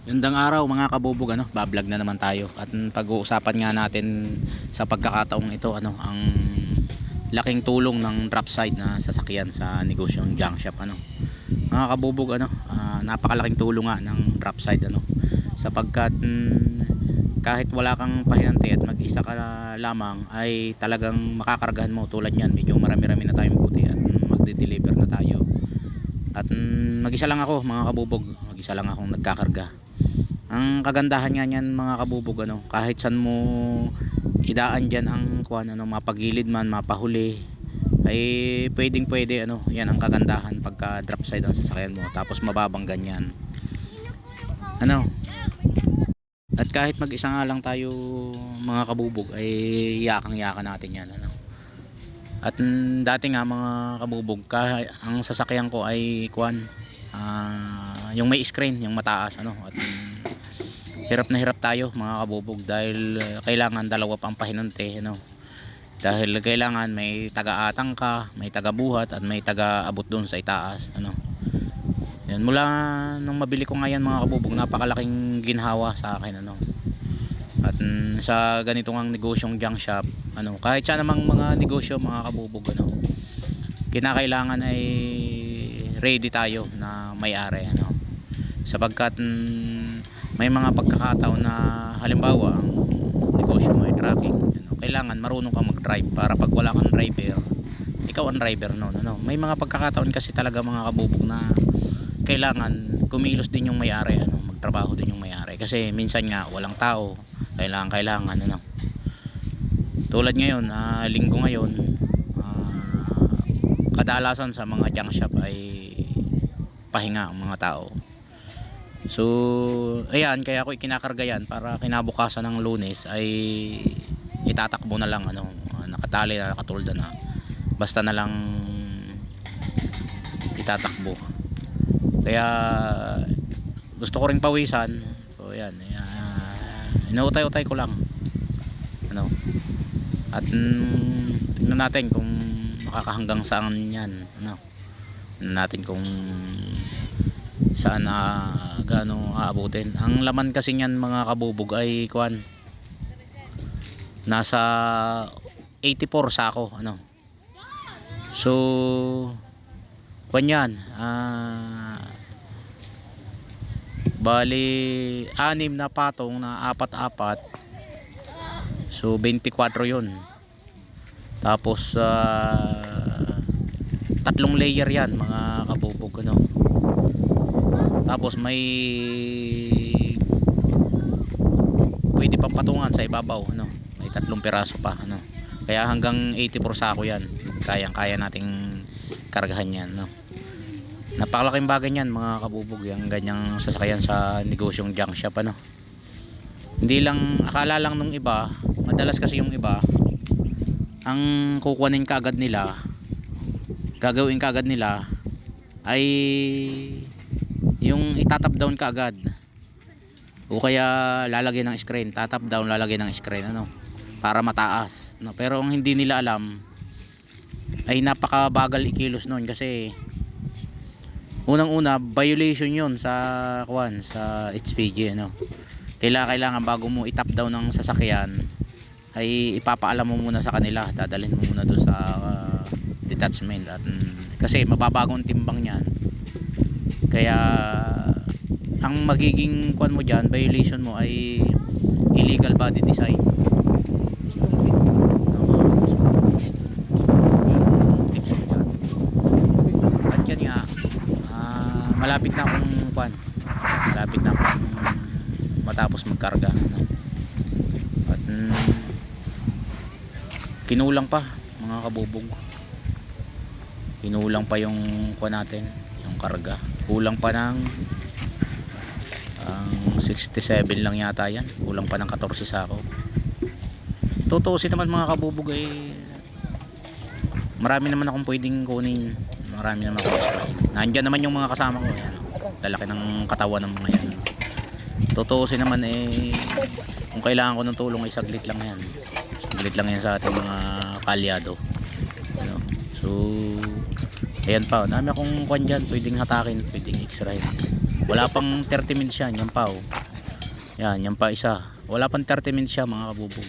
Gandang araw mga kabubog ano, bablog na naman tayo. At pag-uusapan nga natin sa pagkakataong ito ano ang laking tulong ng drop side na sasakyan sa negosyong junk shop ano. Mga kabubog ano, ah, napakalaking tulong nga ng drop side ano. Sapagkat mm, kahit wala kang pahinante at mag-isa ka lamang ay talagang makakargahan mo. Tulad niyan medyo marami-rami na tayong buti at magde-deliver na tayo. At mm, mag-isa lang ako mga kabubog. Mag-isa lang akong nagkakarga ang kagandahan nga niyan mga kabubog ano kahit saan mo idaan diyan ang kuan ano mapagilid man mapahuli ay pwedeng pwede ano yan ang kagandahan pagka drop side ang sasakyan mo tapos mababang ganyan. Ano? At kahit mag-isa nga lang tayo mga kabubog ay yakang yakan natin yan ano. At dati nga mga kabubog kahit ang sasakyan ko ay kuan ah, yung may screen yung mataas ano at hirap na hirap tayo mga kabubog dahil uh, kailangan dalawa pang pahinante ano. Dahil kailangan may taga-atang ka may taga-buhat at may taga-abot doon sa itaas ano. Yan mula nung mabili ko ngayon mga kabubog napakalaking ginhawa sa akin ano. At mm, sa ganito ngang negosyong junk shop ano kahit siya namang mga negosyo mga kabubog ano kinakailangan ay ready tayo na may-ari ano sapagkat mm, may mga pagkakataon na halimbawa ang negosyo mo ay tracking ano, kailangan marunong ka mag-drive para pag wala kang driver ikaw ang driver noon ano. May mga pagkakataon kasi talaga mga kabubog na kailangan kumilos din yung may-ari ano magtrabaho din yung may-ari. Kasi minsan nga walang tao kailangan kailangan ano. Tulad ngayon ah, linggo ngayon ah, kadalasan sa mga junk shop ay pahinga ang mga tao so ayan kaya ako ikinakarga yan para kinabukasan ng lunes ay itatakbo na lang ano ah, nakatali na nakatulda na. Basta na lang itatakbo. Kaya gusto ko ring pawisan. So yan uh, inuutay-utay ko lang. Ano? At mm, tingnan natin kung makakahanggang saan yan ano? Tingnan natin kung saan na gaano aabutin. Ang laman kasi niyan mga kabubog ay kuan nasa 84 sako ano. So kuan yan ah bali anim na patong na apat-apat. So 24 yun. Tapos ah, tatlong layer yan mga kabubog tapos may pwede pang patungan sa ibabaw ano? May tatlong piraso pa ano? Kaya hanggang 84 sako yan. Kayang kaya nating kargahan yan no? Napakalaking bagay yan mga kabubog yung ganyang sasakyan sa negosyong junk shop ano? Hindi lang akala lang nung iba madalas kasi yung iba ang kukunin kaagad nila gagawin kaagad nila ay yung itatap down kaagad o kaya lalagyan ng screen. Tatap down lalagyan ng screen ano? Para mataas no? Pero ang hindi nila alam ay napakabagal ikilos noon kasi unang-una violation 'yon sa kwan sa HPG ano kailangan kailangan bago mo itap down ng sasakyan ay ipapaalam mo muna sa kanila dadalhin mo muna doon sa uh, detachment at mm, kasi mababagong timbang niyan kaya ang magiging kwan mo diyan violation mo ay illegal body design. Dyan at yan nga ah, malapit na akong kwan. Malapit na akong matapos magkarga. Ano. at mm, kinulang pa mga kabubog. Kinulang pa yung kwan natin yung karga kulang pa ng ang 67 lang yata yan. Kulang pa ng 14 sako tutuusin naman mga kabubog ay marami naman akong pwedeng kunin. Marami naman akong nandyan naman yung mga kasama ko. Yan. lalaki ng katawan ng mga yan. Tutuusin naman eh kung kailangan ko ng tulong ay saglit lang yan. Saglit lang yan sa ating mga kalyado. Ano? so ayan pa dami akong kwan dyan pwedeng hatakin pwedeng extrahin Wala pang 30 minutes yan, yan pa oh. Yan, yan pa isa. Wala pang 30 minutes siya mga kabubog.